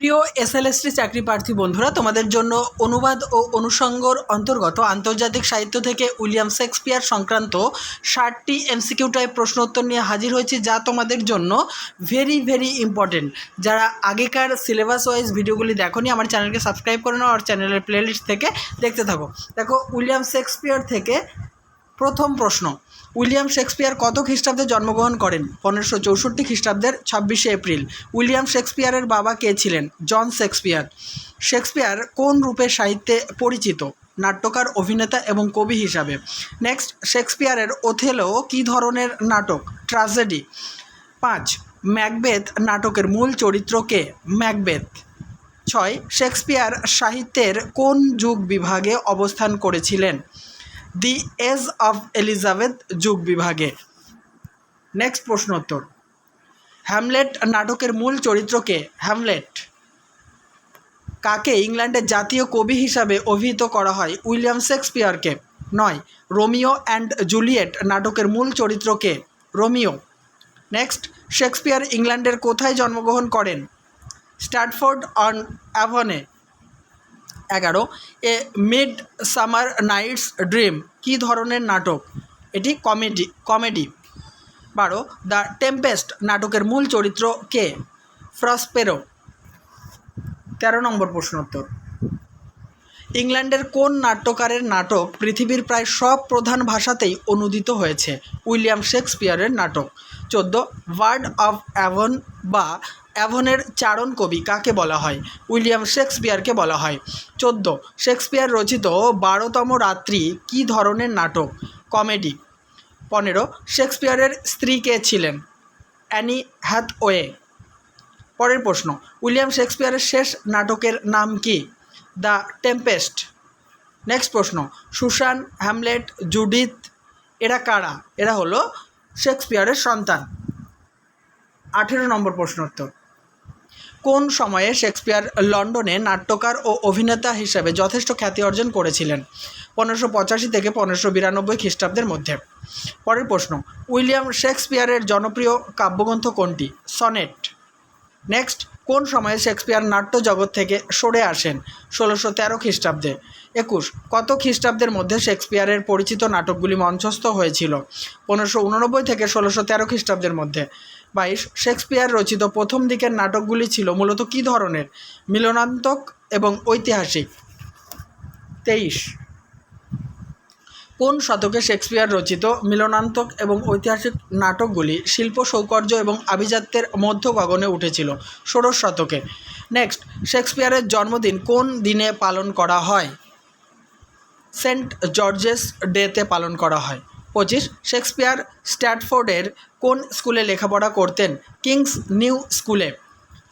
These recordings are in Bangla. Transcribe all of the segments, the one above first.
প্রিয় এসএলএসটি চাকরি প্রার্থী বন্ধুরা, তোমাদের জন্য অনুবাদ ও অনুষঙ্গর অন্তর্গত আন্তর্জাতিক সাহিত্য থেকে উইলিয়াম শেক্সপিয়ার সংক্রান্ত ষাটটি এমসিকিউ টাইপ প্রশ্ন উত্তর নিয়ে হাজির হয়েছি, যা তোমাদের জন্য ভেরি ভেরি ইম্পর্টেন্ট যারা আগেকার সিলেবাস ওয়াইজ ভিডিওগুলি দেখোনি, আমার চ্যানেলকে সাবস্ক্রাইব করে নাও আর চ্যানেলের প্লেলিস্ট থেকে দেখতে থাকো। দেখো, উইলিয়াম শেক্সপিয়ার থেকে প্রথম প্রশ্ন, উইলিয়াম শেক্সপিয়ার কত খ্রিস্টাব্দে জন্মগ্রহণ করেন? পনেরোশো চৌষট্টি খ্রিস্টাব্দের ছাব্বিশে এপ্রিল। উইলিয়াম শেক্সপিয়ারের বাবা কে ছিলেন? জন শেক্সপিয়ার। শেক্সপিয়ার কোন রূপে সাহিত্যে পরিচিত? নাট্যকার, অভিনেতা এবং কবি হিসাবে। নেক্সট, শেক্সপিয়ারের ওথেলো কী ধরনের নাটক? ট্রাজেডি। পাঁচ, ম্যাকবেথ নাটকের মূল চরিত্র কে? ম্যাকবেথ। ছয়, শেক্সপিয়ার সাহিত্যের কোন যুগ বিভাগে অবস্থান করেছিলেন? দি এজ অফ এলিজাবেথ যুগ বিভাগে। নেক্সট প্রশ্নোত্তর হ্যামলেট নাটকের মূল চরিত্রকে হ্যামলেট কাকে ইংল্যান্ডের জাতীয় কবি হিসাবে অভিহিত করা হয়? উইলিয়াম শেক্সপিয়ারকে। নয়, রোমিও অ্যান্ড জুলিয়েট নাটকের মূল চরিত্রকে রোমিও। নেক্সট শেক্সপিয়ার ইংল্যান্ডের কোথায় জন্মগ্রহণ করেন? স্ট্যাটফোর্ড অন অ্যাভনে। এগারো, এ মিড সামার নাইটস ড্রিম, কী ধরনের নাটক? এটি কমেডি কমেডি। বারো, দ্য টেম্পেস্ট, নাটকের মূল চরিত্র কে? ফ্রসপেরো। তেরো নম্বর প্রশ্ন উত্তর। ইংল্যান্ডের কোন নাট্যকারের নাটক পৃথিবীর প্রায় সব প্রধান ভাষাতেই অনুদিত হয়েছে? উইলিয়াম শেক্সপিয়ারের নাটক। চোদ্দ, ওয়ার্ড অফ অ্যাভন বা অ্যাভনের চারণ কবি কাকে বলা হয়? উইলিয়াম শেক্সপিয়ারকে বলা হয়। চোদ্দ, শেক্সপিয়ার রচিত বারোতম রাত্রি কী ধরনের নাটক? কমেডি। পনেরো, শেক্সপিয়ারের স্ত্রী কে ছিলেন? Anne Hathaway. পরের প্রশ্ন, উইলিয়াম শেক্সপিয়ারের শেষ নাটকের নাম কি? The Tempest. নেক্সট প্রশ্ন, সুশান, হ্যামলেট, জুডিথ, এরা কারা? এরা হলো শেক্সপিয়ারের সন্তান। আঠেরো নম্বর প্রশ্ন উত্তর কোন সময়ে শেক্সপিয়ার লন্ডনে নাট্যকার ও অভিনেতা হিসেবে যথেষ্ট খ্যাতি অর্জন করেছিলেন? পনেরোশো পঁচাশি থেকে পনেরোশো বিরানব্বই খ্রিস্টাব্দের মধ্যে। পরের প্রশ্ন, উইলিয়াম শেক্সপিয়ারের জনপ্রিয় কাব্যগ্রন্থ কোনটি? সনেট। নেক্সট। কোন সময়ে শেক্সপিয়ার নাট্য জগৎ থেকে সরে আসেন? ষোলোশো তেরো খ্রিস্টাব্দে। একুশ, কত খ্রিস্টাব্দের মধ্যে শেক্সপিয়ারের পরিচিত নাটকগুলি মঞ্চস্থ হয়েছিল? পনেরোশো উননব্বই থেকে ষোলোশো তেরো খ্রিস্টাব্দের মধ্যে। বাইশ, শেক্সপিয়ার রচিত প্রথম দিকের নাটকগুলি ছিল মূলত কী ধরনের? মিলনান্তক এবং ঐতিহাসিক। তেইশ কোন শতকে শেক্সপিয়ার রচিত মিলনান্তক এবং ঐতিহাসিক নাটকগুলি শিল্প, সৌকর্য এবং আভিজাত্যের মধ্য গগনে উঠেছিল? ষোড়শ শতকে। নেক্সট, শেক্সপিয়ারের জন্মদিন কোন দিনে পালন করা হয়? সেন্ট জর্জেস ডেতে পালন করা হয়। পঁচিশ, শেক্সপিয়ার স্ট্যাটফোর্ডের কোন স্কুলে লেখাপড়া করতেন? কিংস নিউ স্কুলে।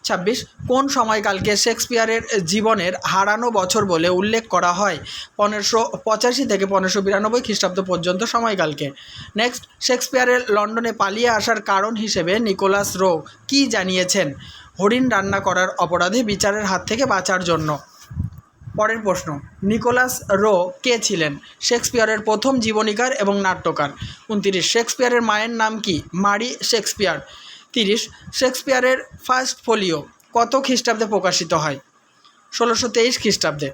ছাব্বিশ, কোন সময়কালকে শেক্সপিয়ারের জীবনের হারানো বছর বলে উল্লেখ করা হয়? পনেরোশো পঁচাশি থেকে পনেরোশো বিরানব্বই খ্রিস্টাব্দ পর্যন্ত সময়কালকে। নেক্সট, শেক্সপিয়ারের লন্ডনে পালিয়ে আসার কারণ হিসেবে নিকোলাস রো কী জানিয়েছেন? হরিণ রান্না করার অপরাধে বিচারের হাত থেকে বাঁচার জন্য। পরের প্রশ্ন, নিকোলাস রো কে ছিলেন? শেক্সপিয়ারের প্রথম জীবনীকার এবং নাট্যকার। উনতিরিশ, শেক্সপিয়ারের মায়ের নাম কি? মারি শেক্সপিয়ার। তিরিশ, শেক্সপিয়ারের ফার্স্ট ফোলিও কত খ্রিস্টাব্দে প্রকাশিত হয়? ষোলোশো তেইশ খ্রিস্টাব্দে।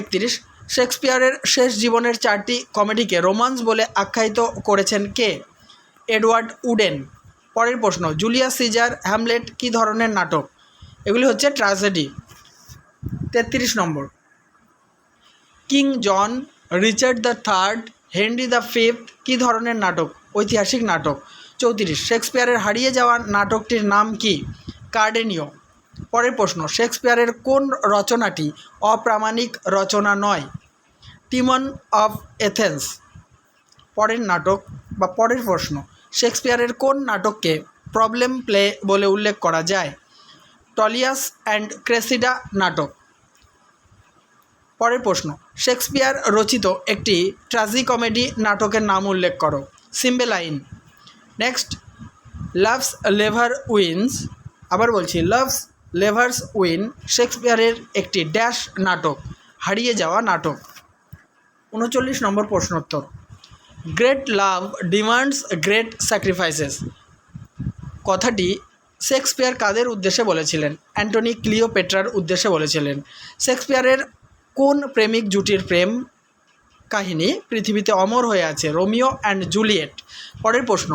একত্রিশ, শেক্সপিয়ারের শেষ জীবনের চারটি কমেডিকে রোমান্স বলে আখ্যায়িত করেছেন কে? Edward wooden. পরের প্রশ্ন, জুলিয়াস সিজার হ্যামলেট কী ধরনের নাটক? এগুলি হচ্ছে ট্র্যাজেডি। তেত্রিশ নম্বর, king John, Richard the third, Henry the fifth কী ধরনের নাটক? ঐতিহাসিক নাটক। চৌত্রিশ। শেক্সপিয়ারের হারিয়ে যাওয়া নাটকটির নাম কি? কার্ডেনীয় পরের প্রশ্ন, শেক্সপিয়ারের কোন রচনাটি অপ্রামাণিক রচনা নয়? Timon of Athens. পরের নাটক বা পরের প্রশ্ন, শেক্সপিয়ারের কোন নাটককে প্রবলেম প্লে বলে উল্লেখ করা যায়? টলিয়াস অ্যান্ড ক্রেসিডা নাটক। পরের প্রশ্ন, শেক্সপিয়ার রচিত একটি ট্রাজিকমেডি নাটকের নাম উল্লেখ করো। সিম্বেলাইন। নেক্সট লাভস লেভার উইন্স আবার বলছি লাভস লেভার্স উইন শেক্সপিয়ারের একটি ড্যাশ নাটক, হারিয়ে যাওয়া নাটক। উনচল্লিশ নম্বর প্রশ্নোত্তর। Great love demands great sacrifices কথাটি শেক্সপিয়ার কাদের উদ্দেশ্যে বলেছিলেন? অ্যান্টনি ক্লিওপেট্রার উদ্দেশ্যে বলেছিলেন। শেক্সপিয়ারের কোন প্রেমিক জুটির প্রেম কাহিনী পৃথিবীতে অমর হয়ে আছে, রোমিও অ্যান্ড জুলিয়েট। পরের প্রশ্ন,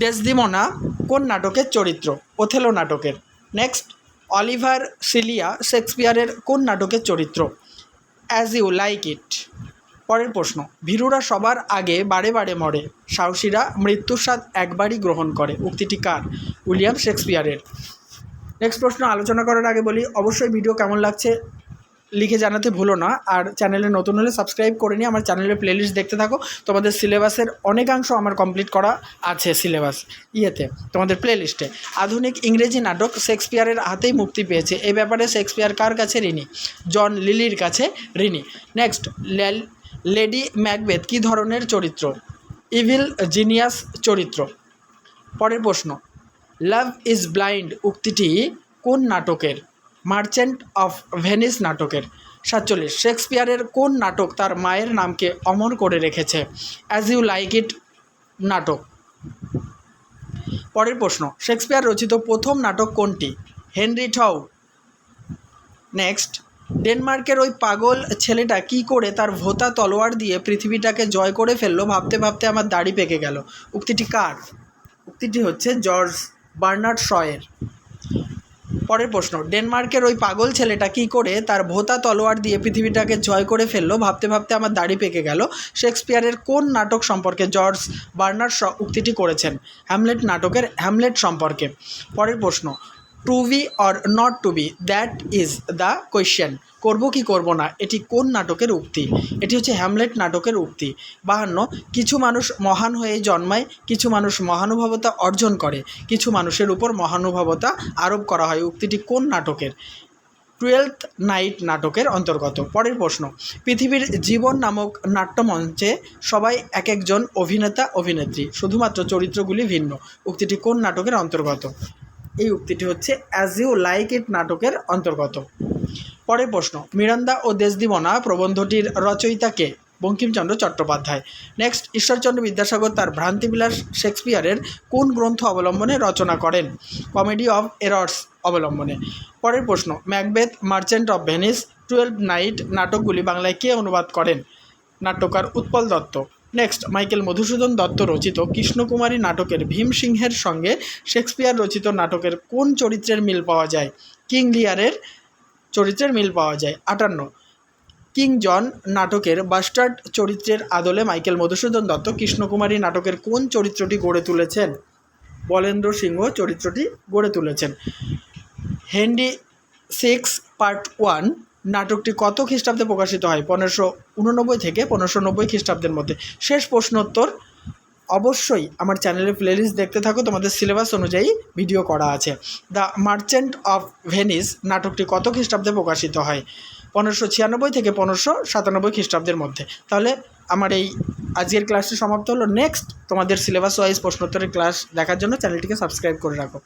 ডেসদিমোনা কোন নাটকের চরিত্র? ওথেলো নাটকের। নেক্সট, অলিভার সিলিয়া শেক্সপিয়ারের কোন নাটকের চরিত্র? As you like it. পরের প্রশ্ন, ভীরুরা সবার আগে বারে বারে মরে, সাহসীরা মৃত্যুর স্বাদ একবারই গ্রহণ করে, উক্তিটি কার? উইলিয়াম শেক্সপিয়ারের। নেক্সট প্রশ্ন আলোচনা করার আগে বলি, অবশ্যই ভিডিও কেমন লাগছে? লিখে জানাতে ভুলো না। আর চ্যানেলে নতুন হলে সাবস্ক্রাইব করে নিয়ে আমার চ্যানেলের প্লেলিস্ট দেখতে থাকো। তোমাদের সিলেবাসের অনেকাংশ আমার কমপ্লিট করা আছে সিলেবাস ইয়েতে, তোমাদের প্লেলিস্টে আধুনিক ইংরেজি নাটক শেক্সপিয়ারের হাতেই মুক্তি পেয়েছে। এই ব্যাপারে শেক্সপিয়ার কার কাছে ঋণী? জন লিলির কাছে ঋণী। নেক্সট লেডি ম্যাকবেথ কী ধরনের চরিত্র? ইভিল জিনিয়াস চরিত্র। পরের প্রশ্ন, লাভ ইজ ব্লাইন্ড উক্তিটি কোন নাটকের? মার্চেন্ট অফ ভেনিস নাটকের সাতচল্লিশ। শেক্সপিয়ারের কোন নাটক তার মায়ের নামকে অমর করে রেখেছে? অ্যাজ ইউ লাইক ইট নাটক। পরের প্রশ্ন, শেক্সপিয়ার রচিত প্রথম নাটক কোনটি? হেনরি ঠাউ নেক্সট, ডেনমার্কের ওই পাগল ছেলেটা কি করে তার ভোতা তলোয়ার দিয়ে পৃথিবীটাকে জয় করে ফেলল ভাবতে ভাবতে আমার দাড়ি পেকে গেল। উক্তিটি কার? উক্তিটি হচ্ছে জর্জ বার্নার্ড শয়ের। পরের প্রশ্ন, ডেনমার্কের ওই পাগল ছেলেটা কি করে তার ভোতা তলোয়ার দিয়ে পৃথিবীটাকে জয় করে ফেলল, ভাবতে ভাবতে আমার দাড়ি পেকে গেল। শেক্সপিয়ারের কোন নাটক সম্পর্কে জর্জ বার্নার উক্তিটি করেছেন, হ্যামলেট নাটকের হ্যামলেট সম্পর্কে। পরের প্রশ্ন to be or not to be that is the question করব কি করব না? এটি কোন নাটকের উক্তি? এটি হচ্ছে হ্যামলেট নাটকের উক্তি। বাহান্ন, কিছু মানুষ মহান হয়ে জন্মায়, কিছু মানুষ মহানুভবতা অর্জন করে, কিছু মানুষের উপর মহানুভবতা আরোপ করা হয়। উক্তিটি কোন নাটকের? টুয়েলথ নাইট নাটকের অন্তর্গত। পরের প্রশ্ন, পৃথিবীর জীবন নামক নাট্যমঞ্চে সবাই এক একজন অভিনেতা, অভিনেত্রী, শুধুমাত্র চরিত্রগুলি ভিন্ন। উক্তিটি কোন নাটকের অন্তর্গত? এই উক্তিটি হচ্ছে অ্যাজ ইউ লাইক ইট নাটকের অন্তর্গত। পরের প্রশ্ন, মিরান্দা ও দেশদিমনা প্রবন্ধটির রচয়িতাকে বঙ্কিমচন্দ্র চট্টোপাধ্যায়। নেক্সট ঈশ্বরচন্দ্র বিদ্যাসাগর তার ভ্রান্তিবিলাস শেক্সপিয়ারের কোন গ্রন্থ অবলম্বনে রচনা করেন? কমেডি অফ এরর্স অবলম্বনে। পরের প্রশ্ন, Macbeth, merchant of Venice, twelfth night নাটকগুলি বাংলায় কে অনুবাদ করেন? নাট্যকার উৎপল দত্ত। নেক্সট মাইকেল মধুসূদন দত্ত রচিত কৃষ্ণকুমারী নাটকের ভীম সিংহের সঙ্গে শেক্সপিয়ার রচিত নাটকের কোন চরিত্রের মিল পাওয়া যায়? কিং লিয়ারের চরিত্রের মিল পাওয়া যায়। আটান্ন। কিং জন নাটকের বাস্টার্ড চরিত্রের আদলে মাইকেল মধুসূদন দত্ত কৃষ্ণকুমারী নাটকের কোন চরিত্রটি গড়ে তুলেছেন? বলেন্দ্র সিংহ চরিত্রটি গড়ে তুলেছেন। হেনরি সিক্স পার্ট ওয়ান নাটকটি কত খ্রিস্টাব্দে প্রকাশিত হয়? পনেরোশো উননব্বই থেকে পনেরোশো নব্বই খ্রিস্টাব্দের মধ্যে। শেষ প্রশ্নোত্তর অবশ্যই আমার চ্যানেলের প্লেলিস্ট দেখতে থাকো। তোমাদের সিলেবাস অনুযায়ী ভিডিও করা আছে। দ্য মার্চেন্ট অফ ভেনিস নাটকটি কত খ্রিস্টাব্দে প্রকাশিত হয়? পনেরোশো ছিয়ানব্বই থেকে পনেরোশো সাতানব্বই খ্রিস্টাব্দের মধ্যে। তাহলে আমার এই আজকের ক্লাসটি সমাপ্ত হলো। নেক্সট তোমাদের সিলেবাস ওয়াইজ প্রশ্নোত্তরের ক্লাস দেখার জন্য চ্যানেলটিকে সাবস্ক্রাইব করে রাখো।